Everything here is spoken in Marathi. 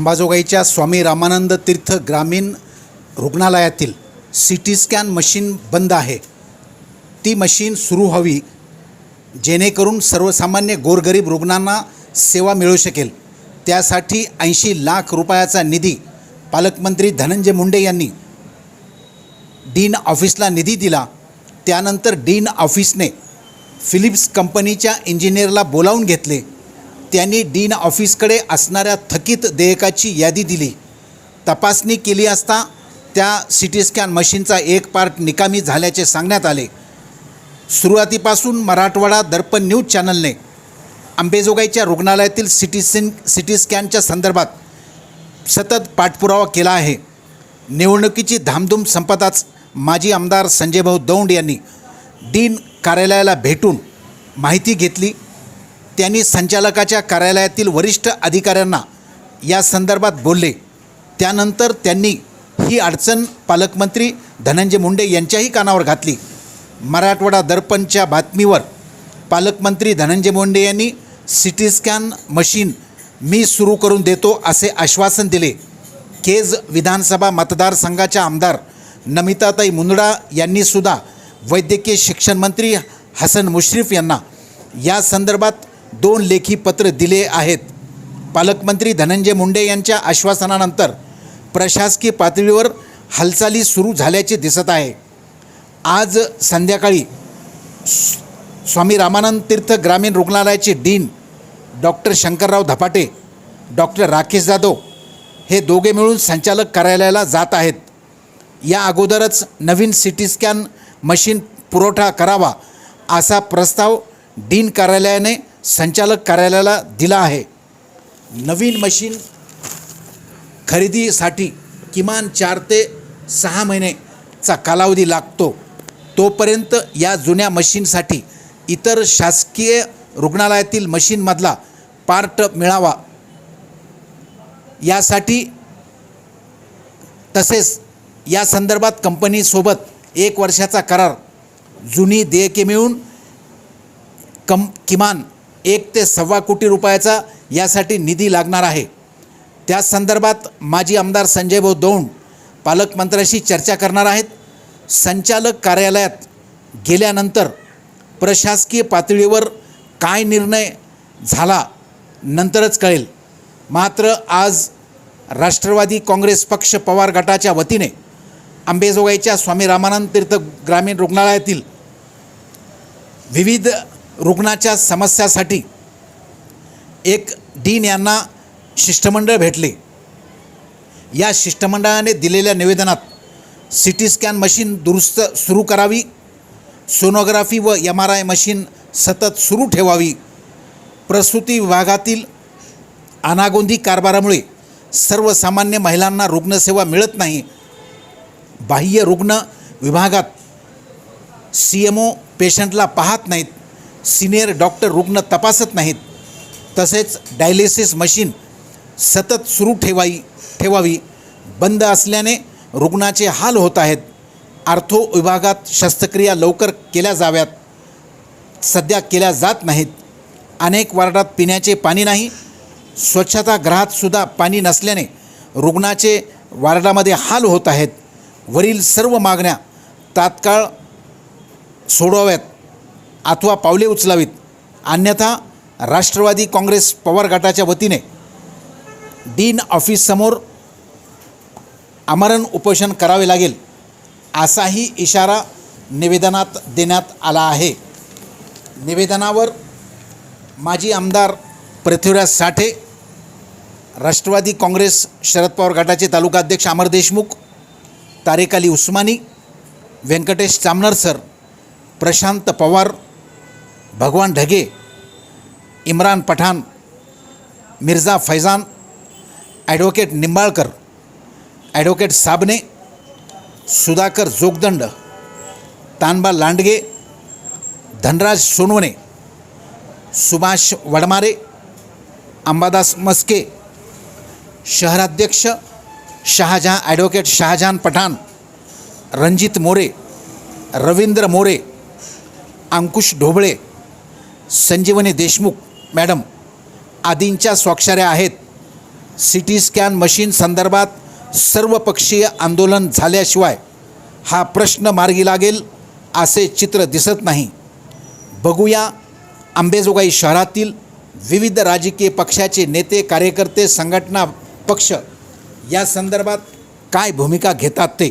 अंबाजोगाईच्या स्वामी रामानंद तीर्थ ग्रामीण रुग्णालयातील सी टी स्कॅन मशीन बंद आहे. ती मशीन सुरू हवी जेणेकरून सर्वसामान्य गोरगरीब रुग्णांना सेवा मिळू शकेल. त्यासाठी ऐंशी लाख रुपयाचा निधी पालकमंत्री धनंजय मुंडे यांनी डीन ऑफिसला निधी दिला. त्यानंतर डीन ऑफिसने फिलिप्स कंपनीच्या इंजिनियरला बोलावून घेतले. त्यांनी डीन ऑफिसकडे असणाऱ्या थकीत देयकाची यादी दिली. तपासणी केली असता त्या सी टी स्कॅन मशीनचा एक पार्ट निकामी झाल्याचे सांगण्यात आले. सुरुवातीपासून मराठवाडा दर्पण न्यूज चॅनलने अंबेजोगाईच्या रुग्णालयातील सिटी सिन सी टी स्कॅनच्या संदर्भात सतत पाठपुरावा केला आहे. निवडणुकीची धामधूम संपताच माजी आमदार संजयभाऊ दौंड यांनी डीन कार्यालयाला भेटून माहिती घेतली. त्यांनी संचालकाच्या कार्यालयातील वरिष्ठ अधिकाऱ्यांना या संदर्भात बोलले. त्यानंतर त्यांनी ही अडचण पालकमंत्री धनंजय मुंडे यांच्याही कानावर घातली. मराठवाडा दर्पणच्या बातमीवर पालकमंत्री धनंजय मुंडे यांनी सी टी स्कॅन मशीन मी सुरू करून देतो असे आश्वासन दिले. केज विधानसभा मतदारसंघाच्या आमदार नमिताताई मुंदडा यांनीसुद्धा वैद्यकीय शिक्षण मंत्री हसन मुश्रीफ यांना या संदर्भात दोन लेखी पत्र दिले आहेत. पालकमंत्री धनंजय मुंडे यांच्या आश्वासनानंतर प्रशासकीय पातळीवर हालचाली सुरू झाल्याचे दिसत आहे. आज संध्याकाळी स्वामी रामानंद तीर्थ ग्रामीण रुग्णालयाचे डीन डॉक्टर शंकरराव धपाटे डॉक्टर राकेश जाधव हे दोघे मिळून संचालक कार्यालयाला जात आहेत. या अगोदरच नवीन सी टी स्कॅन मशीन पुरवठा करावा असा प्रस्ताव डीन कार्यालयाने संचालक कार्यालयाला दिला आहे. नवीन मशीन खरेदीसाठी किमान चार ते सहा महिनेचा कालावधी लागतो. तोपर्यंत या जुन्या मशीनसाठी इतर शासकीय रुग्णालयातील मशीनमधला पार्ट मिळावा. यासाठी तसेच या संदर्भात कंपनीसोबत एक वर्षाचा करार. जुनी देयके मिळून कम किमान एक ते सव्वा कोटी रुपयाचा यासाठी निधी लागणार आहे. त्या संदर्भात माजी आमदार संजयभाऊ दौंड पालकमंत्र्याशी चर्चा करणार आहेत. संचालक कार्यालयात गेल्यानंतर प्रशासकीय पातळीवर काय निर्णय झाला नंतरच कळेल. मात्र आज राष्ट्रवादी काँग्रेस पक्ष पवार गटाच्या वतीने अंबेजोगाईच्या स्वामी रामानंद तीर्थ ग्रामीण रुग्णालयातील विविध रुग्णाच्या समस्यासाठी एक डीन यांना शिष्टमंडळ भेटले. या शिष्टमंडळाने दिलेल्या निवेदनात सी टी स्कॅन मशीन दुरुस्त सुरू करावी सोनोग्राफी व एम आर आय मशीन सतत सुरू ठेवावी प्रसूती विभागातील अनागोंदी कारभारामुळे सर्वसामान्य महिलांना रुग्णसेवा मिळत नाही. बाह्य रुग्ण विभागात सी एम ओ पेशंटला पाहत नाहीत. सिनियर डॉक्टर रुग्ण तपासत नाहीत. तसेच डायलिसिस मशीन सतत सुरू ठेवाई ठेवावी. बंद असल्याने रुग्णाचे हाल होत आहेत. आर्थो विभागात शस्त्रक्रिया लवकर केल्या जाव्यात. सध्या केल्या जात नाहीत. अनेक वार्डात पिण्याचे पाणी नाही. स्वच्छतागृहातसुद्धा पाणी नसल्याने रुग्णाचे वार्डामध्ये हाल होत आहेत. वरील सर्व मागण्या तात्काळ सोडवाव्यात. अथवा पावले उचलावीत. अन्यथा राष्ट्रवादी काँग्रेस पवार गटाच्या वतीने डीन ऑफिससमोर आमरण उपोषण करावे लागेल असाही इशारा निवेदनात देण्यात आला आहे. निवेदनावर माजी आमदार पृथ्वीराज साठे राष्ट्रवादी काँग्रेस शरद पवार गटाचे तालुकाध्यक्ष Amar Deshmukh Tarek Ali Usmani Vyankatesh Chamnar sir Prashant Pawar Bhagwan Dhage Imran Pathan Mirza Faizan advocate Nimbalkar advocate Sabne Sudhakar Jogdand Tanba Landge Dhanraj Sonawane Subhash Wadmare Ambadas Maske शहराध्यक्ष शहाजहां ॲडव्होकेट शहाजहान पठाण रणजित मोरे रवींद्र मोरे अंकुश ढोबळे संजीवनी देशमुख मॅडम आदींच्या स्वाक्षऱ्या आहेत. सी टी स्कॅन मशीन संदर्भात सर्वपक्षीय आंदोलन झाल्याशिवाय हा प्रश्न मार्गी लागेल असे चित्र दिसत नाही. बघूया अंबेजोगाई शहरातील विविध राजकीय पक्षाचे नेते कार्यकर्ते संघटना पक्ष या संदर्भात काय भूमिका घेतात ते.